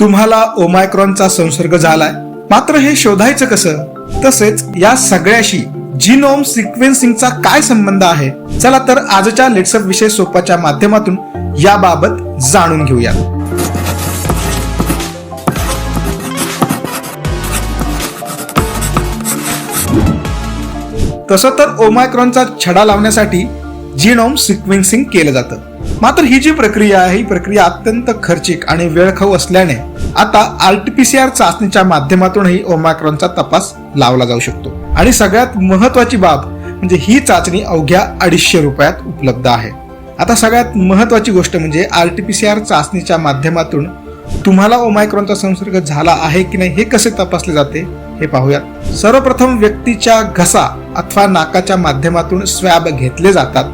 तुम्हाला ओमायक्रॉनचा संसर्ग झालाय. मात्र हे शोधायचं कसं? तसेच या सगळ्याशी जीनोम सिक्वेन्सिंगचा काय संबंध आहे? चला तर आजच्या लेट्सअप विषय सोपाच्या माध्यमातून याबाबत जाणून घेऊया. तसं तर ओमायक्रॉनचा छडा लावण्यासाठी जिनोम सिक्वेन्सिंग केलं जातं. मात्र ही जी प्रक्रिया आहे ही प्रक्रिया अत्यंत खर्चिक आणि वेळखाऊ असल्याने आता R T P C R चाचणीच्या माध्यमातूनही ओमायक्रॉनचा तपास लावला जाऊ शकतो. आणि सगळ्यात महत्वाची बाब म्हणजे ही चाचणी अवघ्या अडीचशे रुपयात उपलब्ध आहे. आता सगळ्यात महत्वाची गोष्ट म्हणजे R T P C R चाचणीच्या माध्यमातून तुम्हाला ओमायक्रॉनचा संसर्ग झाला आहे की नाही हे कसे तपासले जाते हे पाहूयात. सर्वप्रथम व्यक्तीच्या घसा अथवा नाकाच्या माध्यमातून स्वॅब घेतले जातात.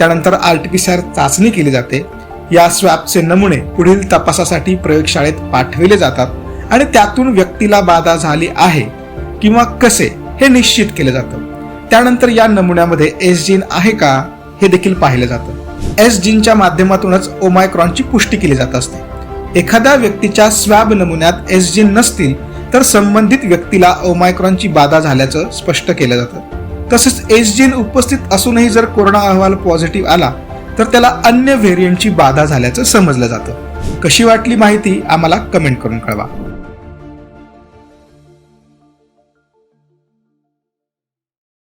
त्यानंतर आरटीपीसीआर चाचणी केली जाते. या स्वॅबचे नमुने पुढील तपासासाठी प्रयोगशाळेत पाठविले जातात आणि त्यातून व्यक्तीला बाधा झाली आहे किंवा कसे हे निश्चित केलं जातं. त्यानंतर या नमुन्यामध्ये एस जीन आहे का हे देखील पाहिलं जातं. एस जीनच्या माध्यमातूनच ओमायक्रॉनची पुष्टी केली जात असते. एखाद्या व्यक्तीच्या स्वॅब नमुन्यात एस जीन नसतील तर संबंधित व्यक्तीला ओमायक्रॉनची बाधा झाल्याचं स्पष्ट केलं जातं. तसेच एस उपस्थित असूनही जर कोरोना अहवाल पॉझिटिव्ह आला तर त्याला अन्य व्हेरियंटची बाधा झाल्याचं समजलं जातं. कशी वाटली माहिती आम्हाला कमेंट करून कळवा.